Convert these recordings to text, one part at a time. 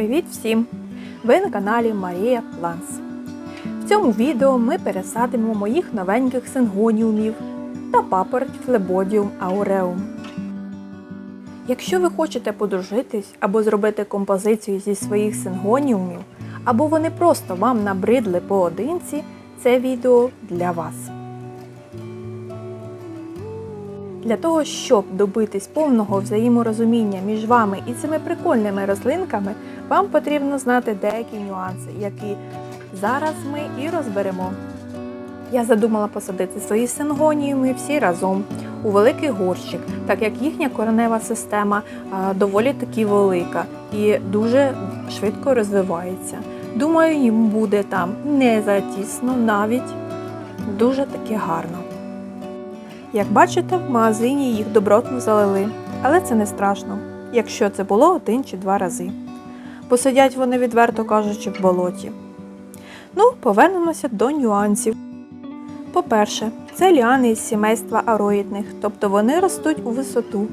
Привіт всім! Ви на каналі Марія Планс. В цьому відео ми пересадимо моїх новеньких сингоніумів та папороть флебодіум ауреум. Якщо ви хочете подружитись або зробити композицію зі своїх сингоніумів, або вони просто вам набридли поодинці, це відео для вас. Для того, щоб добитись повного взаєморозуміння між вами і цими прикольними рослинками, вам потрібно знати деякі нюанси, які зараз ми і розберемо. Я задумала посадити свої сингоніуми всі разом у великий горщик, так як їхня коренева система доволі таки велика і дуже швидко розвивається. Думаю, їм буде там не затісно, навіть дуже таки гарно. Як бачите, в магазині їх добротно залили, але це не страшно, якщо це було один чи два рази. Посидять вони, відверто кажучи, в болоті. Ну, повернемося до нюансів. По-перше, це ліани із сімейства ароїдних, тобто вони ростуть у висоту.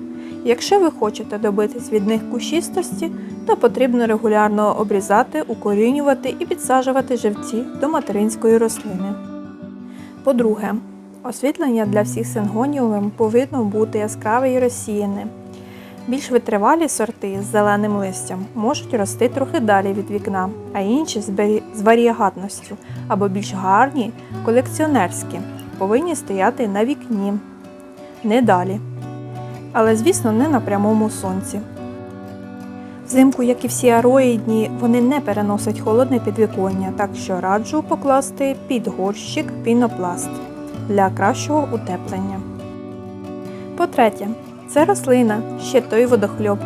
Якщо ви хочете добитись від них кущистості, то потрібно регулярно обрізати, укорінювати і підсаджувати живці до материнської рослини. По-друге, Освітлення для всіх сингоніумів повинно бути яскраве і розсіяне. Більш витривалі сорти з зеленим листям можуть рости трохи далі від вікна, а інші з варіагатністю або більш гарні, колекціонерські, повинні стояти на вікні, не далі. Але, звісно, не на прямому сонці. Взимку, як і всі ароїдні, вони не переносять холодне підвіконня, так що раджу покласти під горщик пінопласт для кращого утеплення. По-третє, це рослина, ще той водохльоб,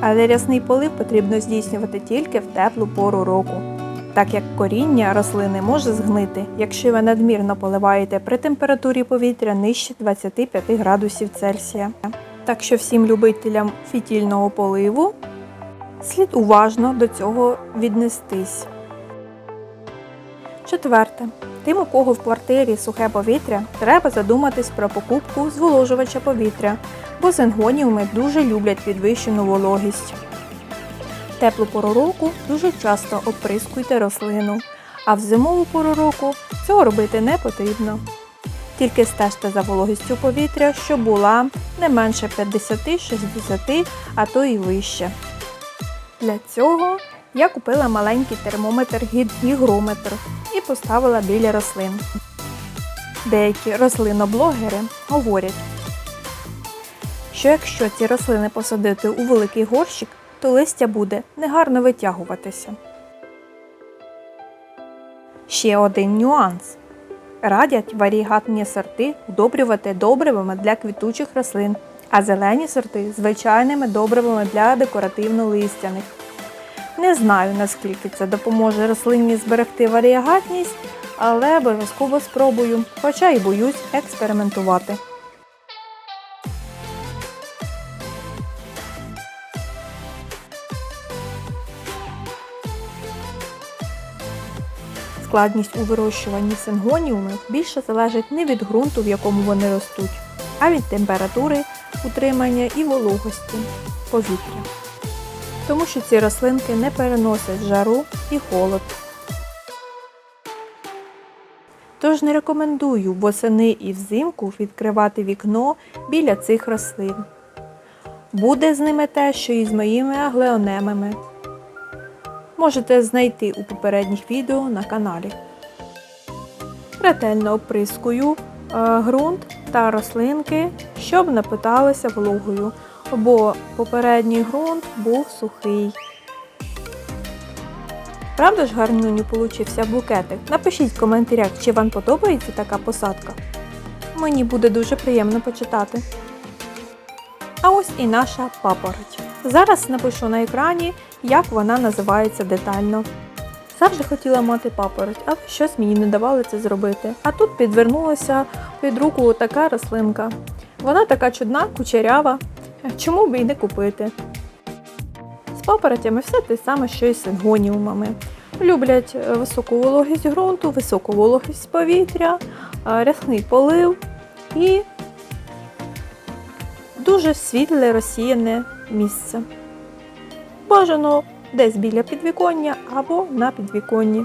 але рясний полив потрібно здійснювати тільки в теплу пору року, так як коріння рослини може згнити, якщо ви надмірно поливаєте при температурі повітря нижче 25 градусів Цельсія. Так що всім любителям фітільного поливу слід уважно до цього віднестись. Четверте. Тим, у кого в квартирі сухе повітря, треба задуматись про покупку зволожувача повітря, бо сингоніуми дуже люблять підвищену вологість. Теплу пору року дуже часто оприскуйте рослину, а в зимову пору року цього робити не потрібно. Тільки стежте за вологістю повітря, що була не менше 50-60, а то і вище. Для цього я купила маленький термометр гігрометр і поставила біля рослин. Деякі рослиноблогери говорять, що якщо ці рослини посадити у великий горщик, то листя буде негарно витягуватися. Ще один нюанс. Радять варігатні сорти удобрювати добривами для квітучих рослин, а зелені сорти звичайними добривами для декоративно-листяних. Не знаю, наскільки це допоможе рослині зберегти варіагатність, але обов'язково спробую, хоча й боюсь експериментувати. Складність у вирощуванні сингоніумів більше залежить не від ґрунту, в якому вони ростуть, а від температури, утримання і вологості повітря тому що ці рослинки не переносять жару і холод. Тож не рекомендую восени і взимку відкривати вікно біля цих рослин. Буде з ними те, що і з моїми аглеонемами. Можете знайти у попередніх відео на каналі. Ретельно оприскую е, ґрунт та рослинки, щоб напиталися вологою бо попередній ґрунт був сухий. Правда ж гарнюню получився букетик? Напишіть в коментарях, чи вам подобається така посадка. Мені буде дуже приємно почитати. А ось і наша папороть. Зараз напишу на екрані, як вона називається детально. Завжди хотіла мати папороть, але щось мені не давали це зробити. А тут підвернулася під руку така рослинка. Вона така чудна, кучерява, Чому б і не купити? З папоротями все те саме, що і з сингоніумами. Люблять е, високу вологість ґрунту, високу вологість повітря, е, рясний полив і дуже світле розсіяне місце. Бажано десь біля підвіконня або на підвіконні,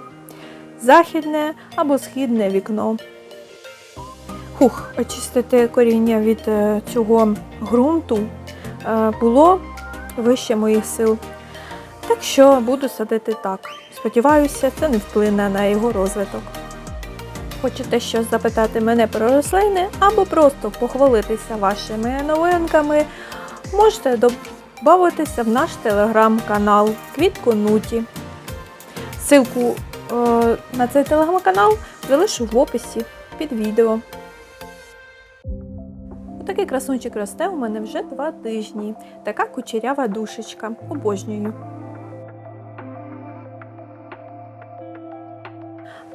західне або східне вікно. Хух, очистити коріння від е, цього ґрунту було вище моїх сил. Так що буду садити так. Сподіваюся, це не вплине на його розвиток. Хочете щось запитати мене про рослини або просто похвалитися вашими новинками, можете додатися в наш телеграм-канал Квітку Нуті. Ссылку е, на цей телеграм-канал залишу в описі під відео. Такий красунчик росте у мене вже два тижні. Така кучерява душечка. Обожнюю.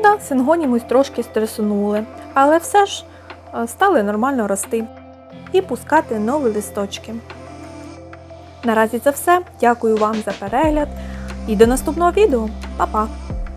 Да, сингонімусь трошки стресунули, але все ж е, стали нормально рости і пускати нові листочки. Наразі це все. Дякую вам за перегляд і до наступного відео. Па-па!